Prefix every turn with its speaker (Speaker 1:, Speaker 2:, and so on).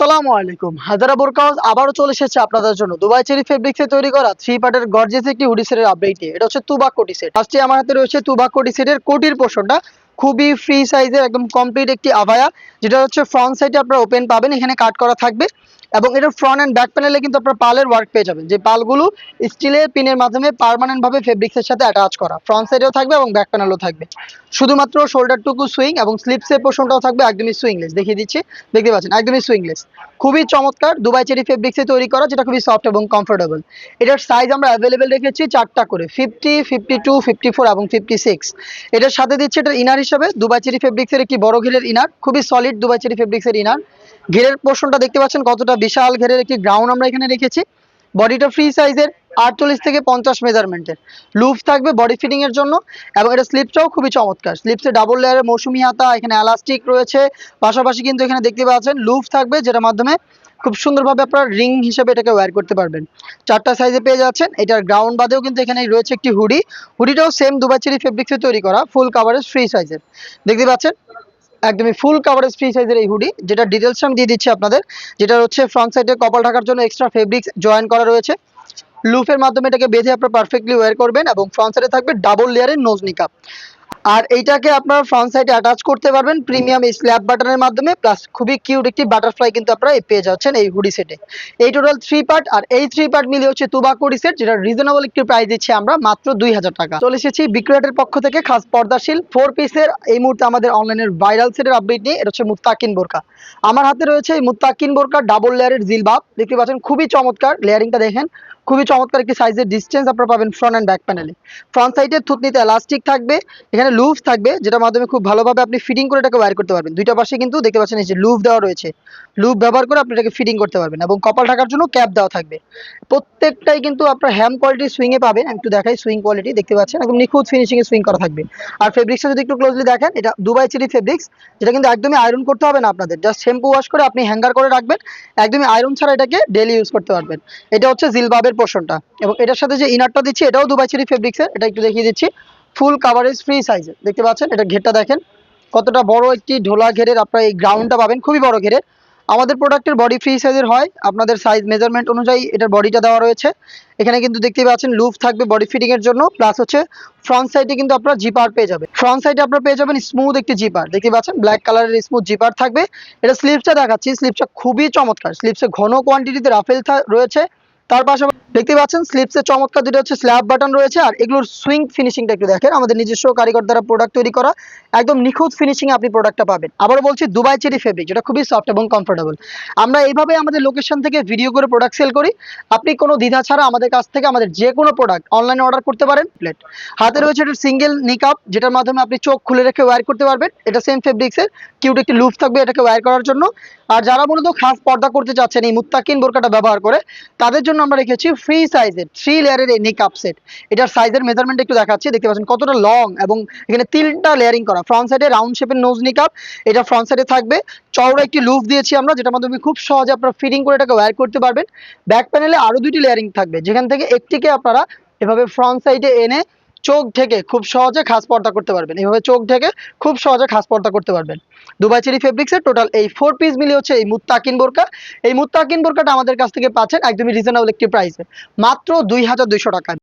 Speaker 1: আসসালামু আলাইকুম। হাজারা বোরকাউজ আবারও চলে এসেছে আপনাদের জন্য। দুবাই চেরি ফেব্রিক্সে তৈরি করা থ্রি পার্টের গর্জেস একটি হুডি আপডেট এটা হচ্ছে তুবাক কোটি সেট ফার্স্টে আমার হাতে রয়েছে তুবাক কোটি সেটের কোটির পোর্শনটা খুবই ফ্রি সাইজের একদম কমপ্লিট একটি আভায়া, যেটা হচ্ছে ফ্রন্ট সাইডে আপনারা ওপেন পাবেন, এখানে কাট করা থাকবে। এবং এটার ফ্রন্ট অ্যান্ড ব্যাক প্যানেলে কিন্তু আপনার পালের ওয়ার্ক পেয়ে যাবেন। যে পালগুলো স্টিলের পিনের মাধ্যমে পারমানেন্টভাবে ফেব্রিক্সের সাথে অ্যাটাচ করা। ফ্রন্ট সাইডেও থাকবে এবং ব্যাক প্যানেলও থাকবে। শুধুমাত্র শোল্ডারটুকু সুইং এবং স্লিপসের পোর্শনটাও থাকবে, একদমই সুইংলেস দেখিয়ে দিচ্ছি। দেখতে পাচ্ছেন, একদমই সুইংলেস খুবই চমৎকার দুবাই চেরি ফেব্রিক্সে তৈরি করা, যেটা খুবই সফট এবং কমফোর্টেবল এটার সাইজ আমরা অ্যাভেলেবেল রেখেছি চারটা করে fifty fifty two fifty four এবং ফিফটি সিক্স এটার সাথে দিচ্ছে এটার ইনার হিসেবে, দুবাই চেরি ফেব্রিক্সের একটি বড় ঘিরের ইনার খুবই সলিড দুবাই চেরি ফেব্রিক্সের ইনার ঘেরের পোর্শনটা দেখতে পাচ্ছেন কতটা বিশাল ঘেরের একটি গ্রাউন্ড আমরা এখানে রেখেছি। বডিটা ফ্রি সাইজের আটচল্লিশ থেকে পঞ্চাশ মেজারমেন্টের লুফ থাকবে বডি ফিটিং এর জন্য এবং এটা স্লিপটাও খুবই চমৎকার। স্লিপসে ডাবল লেয়ারের মৌসুমি হাতা, এখানে এলাস্টিক রয়েছে। পাশাপাশি কিন্তু এখানে দেখতে পাচ্ছেন লুফ থাকবে, যেটার মাধ্যমে খুব সুন্দরভাবে আপনার রিং হিসেবে এটাকে ওয়্যার করতে পারবেন। চারটা সাইজে পেয়ে যাচ্ছেন। এটার গ্রাউন্ড বাদেও কিন্তু এখানে রয়েছে একটি হুডি হুডিটাও সেম দুবাই চেরি ফেব্রিক্সে তৈরি করা ফুল কাভারেজ ফ্রি সাইজের দেখতে পাচ্ছেন? একদমই ফুল কাভারেজ ফ্রি সাইজের এই হুডি যেটা ডিটেলস আমি দিয়ে দিচ্ছি আপনাদের। যেটা হচ্ছে ফ্রন্ট সাইডে কপাল ঢাকার জন্য এক্সট্রা ফেব্রিক্স জয়েন করা রয়েছে। লুফের মাধ্যমে এটাকে বেঁধে আপনারা পারফেক্টলি ওয়্যার করবেন এবং ফ্রন্ট সাইডে থাকবে ডাবল লেয়ারের নোজ নিকাপ আর এইটাকে আপনারা ফ্রন্ট সাইডে অ্যাটাচ করতে পারবেন প্রিমিয়াম স্ল্যাব বাটনের মাধ্যমে প্লাস খুবই কিউট একটি বাটারফ্লাই কিন্তু আপনারা এই পেয়ে যাচ্ছেন এই হুডি সেটে এই টোটাল থ্রি পার্ট আর এই থ্রি পার্ট মিলে হচ্ছে তুবাক হুডি সেট যেটা রিজনেবল একটি প্রাইস দিচ্ছি আমরা মাত্র দুই হাজার টাকা। চলে এসেছি বিক্রয়ের পক্ষ থেকে খাস পর্দাশীল ফোর পিসের এই মুহূর্তে আমাদের অনলাইনের ভাইরাল সেটের আপডেট নিয়ে, এটা হচ্ছে মুত্তাকিন বোরকা। আমার হাতে রয়েছে এই মুত্তাকিন বোরকা ডাবল লেয়ারের জিলবাব, দেখতে পাচ্ছেন খুবই চমৎকার লেয়ারিংটা দেখেন। খুবই চমৎকার একটি সাইজের ডিস্টেন্স আপনারা পাবেন ফ্রন্ট অ্যান্ড ব্যাক প্যানেলে ফ্রন্ট সাইডে থুতনিতে এলাস্টিক থাকবে, এখানে লুফ থাকবে, যেটার মাধ্যমে খুব ভালোভাবে আপনি ফিটিং করে এটাকে ওয়্যার করতে পারবেন। দুইটা পাশে কিন্তু দেখতে পাচ্ছেন এই যে লুভ দেওয়া রয়েছে। লুভ ব্যবহার করে আপনি এটাকে ফিটিং করতে পারবেন এবং কপাল ঢাকার জন্য ক্যাপ দেওয়া থাকবে। প্রত্যেকটাই কিন্তু আপনার হ্যাম কোয়ালিটি সুইংয়ে পাবেন। একটু দেখাই সুইং কোয়ালিটি দেখতে পাচ্ছেন? একদম নিখুঁত ফিনিশিংয়ে সুইং করা থাকবে। আর ফেব্রিক্সটা যদি একটু ক্লোজলি দেখেন, এটা দুবাই চিলি ফেব্রিক্স যেটা কিন্তু একদমই আয়রন করতে হবে না আপনাদের। জাস্ট শ্যাম্পু ওয়াশ করে আপনি হ্যাঙ্গার করে রাখবেন। একদমই আয়রন ছাড়া এটাকে ডেলি ইউজ করতে পারবেন। এটা হচ্ছে জিলবাবের পোর্শনটা এবং এটার সাথে যে ইনারটা দিচ্ছি, এটাও দুবাই চিলি ফেব্রিক্সের এটা একটু দেখিয়ে দিচ্ছি। ফুল কাভারেজ ফ্রি সাইজের দেখতে পাচ্ছেন? এটা ঘেরটা দেখেন। কতটা বড় একটি ঢোলা ঘেরের আপনার এই গ্রাউন্ডটা পাবেন। খুবই বড় ঘেরের। আমাদের প্রোডাক্টের বডি ফ্রি সাইজের হয়। আপনাদের সাইজ মেজারমেন্ট অনুযায়ী এটার বডিটা দেওয়া রয়েছে। এখানে কিন্তু দেখতে পাচ্ছেন লুফ থাকবে বডি ফিটিং এর জন্য। প্লাস হচ্ছে ফ্রন্ট সাইডে কিন্তু আপনারা জিপার পেয়ে যাবেন। ফ্রন্ট সাইডে আপনারা পেয়ে যাবেন স্মুথ একটি জিপার দেখতে পাচ্ছেন? ব্ল্যাক কালারের স্মুথ জিপার থাকবে। এটা স্লিপসটা দেখাচ্ছি। স্লিপসটা খুবই চমৎকার। স্লিপসে ঘন কোয়ান্টিটিতে রাফেল রয়েছে। তার পাশাপাশি দেখতে পাচ্ছেন স্লিপসের চমৎকার দুটো হচ্ছে স্ল্যাব বাটন রয়েছে, আর এগুলোর সুইং ফিনিশিংটা একটু দেখেন। আমাদের নিজস্ব কারিগর দ্বারা প্রোডাক্ট তৈরি করা, একদম নিখুঁত ফিনিশিং আপনি প্রোডাক্টটা পাবেন। আবারও বলছি দুবাই চেরি ফেব্রিক যেটা খুবই সফট এবং কমফোর্টেবল আমরা এইভাবে আমাদের লোকেশন থেকে ভিডিও করে প্রোডাক্ট সেল করি। আপনি কোনো দ্বিধা ছাড়া আমাদের কাছ থেকে আমাদের যে কোনো প্রোডাক্ট অনলাইনে অর্ডার করতে পারেন প্লেট হাতে রয়েছে একটা সিঙ্গেল নিকাপ যেটার মাধ্যমে আপনি চোখ খুলে রেখে ওয়্যার করতে পারবেন। এটা সেম ফেব্রিক্সের কিউট একটি লুপ থাকবে এটাকে ওয়্যার করার জন্য। আর যারা মূলত খাস পর্দা করতে চাচ্ছেন এই মুত্তাকিন বোরকাটা ব্যবহার করে, তাদের জন্য আমরা রেখেছি ফ্রি সাইজের থ্রি লেয়ারের এই নিকাপ সেট এটার সাইজের মেজারমেন্ট একটু দেখাচ্ছি, দেখতে পাচ্ছেন কতটা লং এবং এখানে তিনটা লেয়ারিং করা। ফ্রন্ট সাইডে রাউন্ড শেপের নোজ নিকাপ এটা ফ্রন্ট সাইডে থাকবে। চওড়া একটি লুফ দিয়েছি আমরা, যেটার মাধ্যমে খুব সহজে আপনারা ফিটিং করে এটাকে ওয়্যার করতে পারবেন। ব্যাক প্যানেলে আরও দুইটি লেয়ারিং থাকবে, যেখান থেকে একটিকে আপনারা এভাবে ফ্রন্ট সাইডে এনে চোখ ঢেকে খুব সহজে খাস পর্দা করতে পারবেন। এভাবে চোখ ঢেকে খুব সহজে খাস পর্দা করতে পারবেন। দুবাই চেরি ফেব্রিক্সের টোটাল এই ফোর পিস মিলে হচ্ছে এই মুত্তাকিন বোরকা। এই মুত্তাকিন বোরকাটা আমাদের কাছ থেকে পাচ্ছেন একদমই রিজনেবল একটি প্রাইসে মাত্র দুই হাজার দুইশো টাকায়।